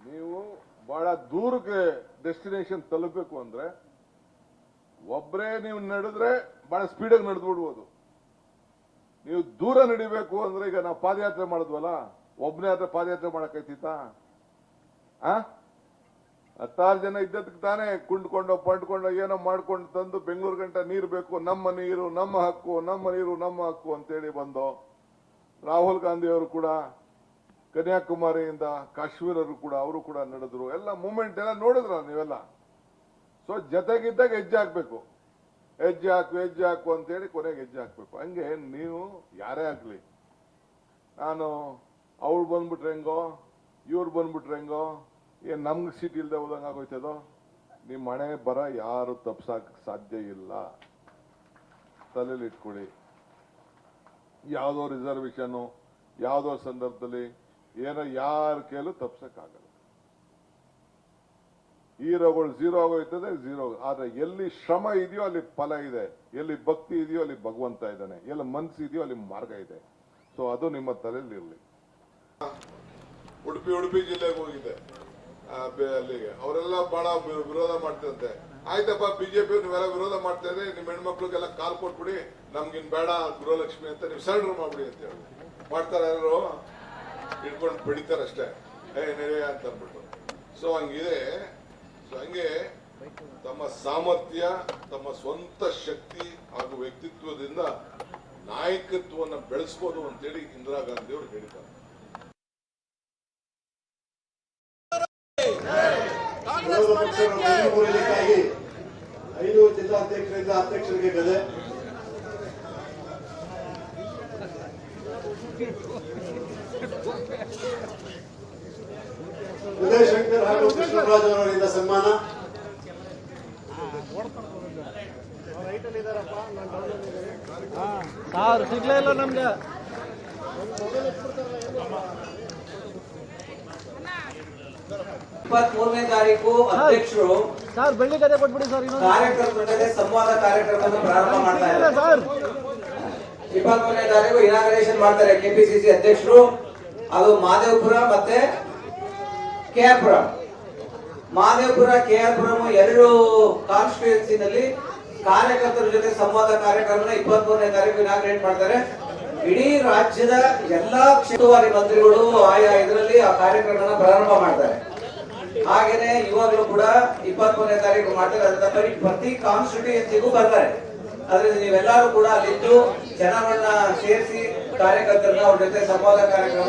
ನೀವು ಬಹಳ ದೂರಕ್ಕೆ ಡೆಸ್ಟಿನೇಷನ್ ತಲುಪಬೇಕು ಅಂದ್ರೆ ಒಬ್ಬರೇ ನೀವು ನಡೆದ್ರೆ ಬಹಳ ಸ್ಪೀಡಾಗಿ ನಡೆದು ಬಿಡ್ಬೋದು ನೀವು ದೂರ ನಡಿಬೇಕು ಅಂದ್ರೆ ಈಗ ನಾವು ಪಾದಯಾತ್ರೆ ಮಾಡಿದ್ವಲ್ಲ ಒಬ್ಬನೇ ಆದ್ರೆ ಪಾದಯಾತ್ರೆ ಮಾಡಕ್ಕೈತಿತ್ತ ಆ? ಹತ್ತಾರು ಜನ ಇದ್ದದಕ್ಕೆ ತಾನೇ ಕುಂಡ್ಕೊಂಡು, ಪಂಡ್ಕೊಂಡು, ಏನೋ ಮಾಡ್ಕೊಂಡು ತಂದು ಬೆಂಗಳೂರು ಗಂಟ ನೀರು ಬೇಕು, ನಮ್ಮ ನೀರು, ನಮ್ಮ ಹಕ್ಕು, ನಮ್ಮ ನೀರು, ನಮ್ಮ ಹಕ್ಕು ಅಂತೇಳಿ ಬಂದು ರಾಹುಲ್ ಗಾಂಧಿ ಅವರು ಕೂಡ ಕನ್ಯಾಕುಮಾರಿಯಿಂದ ಕಾಶ್ಮೀರರು ಕೂಡ, ಅವರು ಕೂಡ ನಡೆದ್ರು. ಎಲ್ಲ ಮೂಮೆಂಟ್ ಎಲ್ಲ ನೋಡಿದ್ರ ನೀವೆಲ್ಲ? ಸೊ ಜತೆಗಿದ್ದಾಗ ಹೆಜ್ಜೆ ಹಾಕ್ಬೇಕು. ಹೆಜ್ಜೆ ಹಾಕು ಹೆಜ್ಜೆ ಹಾಕು ಅಂತೇಳಿ ಕೊನೆಗೆ ಹೆಜ್ಜೆ ಹಾಕ್ಬೇಕು. ಹಂಗೆ ನೀವು ಯಾರೇ ಆಗಲಿ. ನಾನು ಅವ್ಳು ಬಂದ್ಬಿಟ್ರೆ ಹೆಂಗೋ, ಇವ್ರು ಬಂದ್ಬಿಟ್ರೆ ಹೆಂಗೋ, ಏನ್ ನಮ್ಗೆ ಸೀಟ್ ಇಲ್ಲದೆ ಹೋದಂಗೆ ಆಗೋಯ್ತದೋ? ನಿಮ್ಮ ಮನೆ ಬರ ಯಾರು ತಪ್ಸಕ್ಕೆ ಸಾಧ್ಯ ಇಲ್ಲ. ತಲೆಯಲ್ಲಿ ಇಟ್ಕೊಳ್ಳಿ. ಯಾವುದೋ ರಿಸರ್ವೇಶನ್ ಯಾವುದೋ ಸಂದರ್ಭದಲ್ಲಿ ಏನೋ ಯಾರ ಕೈಲೂ ತಪ್ಸಕ್ಕಾಗಲ್ಲ. ಹೀರೋಗಳು ಝೀರೋ ಆಗೋಯ್ತದೆ ಝೀರೋ ಆದ್ರೆ ಎಲ್ಲಿ ಶ್ರಮ ಇದೆಯೋ ಅಲ್ಲಿ ಫಲ ಇದೆ. ಎಲ್ಲಿ ಭಕ್ತಿ ಇದೆಯೋ ಅಲ್ಲಿ ಭಗವಂತ ಇದ್ದಾನೆ. ಎಲ್ಲಿ ಮನಸ್ಸು ಇದೆಯೋ ಅಲ್ಲಿ ಮಾರ್ಗ ಇದೆ. ಸೊ ಅದು ನಿಮ್ಮ ತಲೆಯಲ್ಲಿ ಇರಲಿ. ಉಡುಪಿ ಉಡುಪಿ ಜಿಲ್ಲೆಗೆ ಹೋಗಿದೆ ಅಲ್ಲಿಗೆ. ಅವರೆಲ್ಲ ಬಹಳ ವಿರೋಧ ಮಾಡ್ತಿರಂತೆ ಆಯ್ತಪ್ಪ, ಬಿಜೆಪಿ ನೀವೆಲ್ಲ ವಿರೋಧ ಮಾಡ್ತಾ ಇದ್ರೆ ನಿಮ್ಮ ಹೆಣ್ಮಕ್ಳಿಗೆಲ್ಲ ಕಾಲ್ ಕೊಟ್ಬಿಡಿ. ನಮ್ಗಿನ್ ಬೇಡ ಗೃಹಲಕ್ಷ್ಮಿ ಅಂತ ನೀವು ಸರೆಂಡರ್ ಮಾಡ್ಬಿಡಿ ಅಂತ ಹೇಳಿ. ಮಾಡ್ತಾರೆ ಯಾರು ಇಟ್ಕೊಂಡು ಬಿಡಿತಾರ ಅಷ್ಟೇ. ಏ ನೆರೆಯ ಅಂತ ಅಂದ್ಬಿಟ್ಟು. ಸೊ ಹಂಗಿದೆ. ಸೊ ಹಂಗೆ ತಮ್ಮ ಸಾಮರ್ಥ್ಯ ತಮ್ಮ ಸ್ವಂತ ಶಕ್ತಿ ಹಾಗೂ ವ್ಯಕ್ತಿತ್ವದಿಂದ ನಾಯಕತ್ವವನ್ನು ಬೆಳೆಸ್ಬೋದು ಅಂತೇಳಿ ಇಂದಿರಾ ಗಾಂಧಿ ಅವರು ಹೇಳಿದ್ದಾರೆ. ವಿರೋಧ ಐದು ಜಿಲ್ಲಾಧ್ಯಕ್ಷರಿಂದ ಅಧ್ಯಕ್ಷರಿಗೆ ಗದೆ ಉದಯಶಂಕರ್ ಹಾಗೂ ಕೃಷ್ಣರಾಜ್ ಅವರಿಂದ ಸನ್ಮಾನ ಸರ್ ಸಿಗ್ಲೇ ಇಲ್ಲ ನಮ್ಗೆ ಇಪ್ಪತ್ಮೂರನೇ ತಾರೀಕು ಅಧ್ಯಕ್ಷರು. ಸರ್ ಬೆಳ್ಳಿ ಕತೆ ಕೊಟ್ಬಿಡಿ ಸರ್ ಜೊತೆ ಸಂವಾದ ಕಾರ್ಯಕ್ರಮವನ್ನು ಪ್ರಾರಂಭ ಮಾಡ್ತಾ ಇದ್ದಾರೆ. ಸರ್. ಇಪ್ಪತ್ತೊಂದನೇ ತಾರೀಕು ಇನಾಗ್ರೇಷನ್ ಮಾಡ್ತಾರೆ ಕೆಪಿಸಿಸಿ ಅಧ್ಯಕ್ಷರು. ಅದು ಮಾದೇವಪುರ ಮತ್ತೆ ಕೆ ಆರ್ ಪುರ ಮಾದೇವಪುರ ಕೆ ಆರ್ ಪುರಂ ಎರಡು ಕಾನ್ಸ್ಟಿಟ್ಯೂನ್ಸಿನಲ್ಲಿ ಕಾರ್ಯಕರ್ತರ ಜೊತೆ ಸಂವಾದ ಕಾರ್ಯಕ್ರಮನ ಇಪ್ಪತ್ಮೂರನೇ ತಾರೀಕು ಇನಾಗ್ರೇಟ್ ಮಾಡ್ತಾರೆ. ಇಡೀ ರಾಜ್ಯದ ಎಲ್ಲಾ ಕ್ಷೇತ್ರವಾರಿ ಮಂತ್ರಿಗಳು ಆಯಾ ಇದರಲ್ಲಿ ಆ ಕಾರ್ಯಕ್ರಮನ ಪ್ರಾರಂಭ ಮಾಡ್ತಾರೆ. ಹಾಗೇನೆ ಇವಾಗಲೂ ಕೂಡ ಇಪ್ಪತ್ಮೂರನೇ ತಾರೀಕು ಮಾಡ್ತಾರೆ. ಅದನ್ನ ಪ್ರತಿ ಕಾನ್ಸ್ಟಿಟ್ಯೂನ್ಸಿಗೂ ಬರ್ತಾರೆ. ಅದರಿಂದ ನೀವೆಲ್ಲರೂ ಕೂಡ ಅಲ್ಲಿದ್ದು ಜನಗಳನ್ನ ಸೇರಿಸಿ ಕಾರ್ಯಕರ್ತರನ್ನ ಅವ್ರ ಜೊತೆ ಸಂವಾದ ಕಾರ್ಯಕ್ರಮ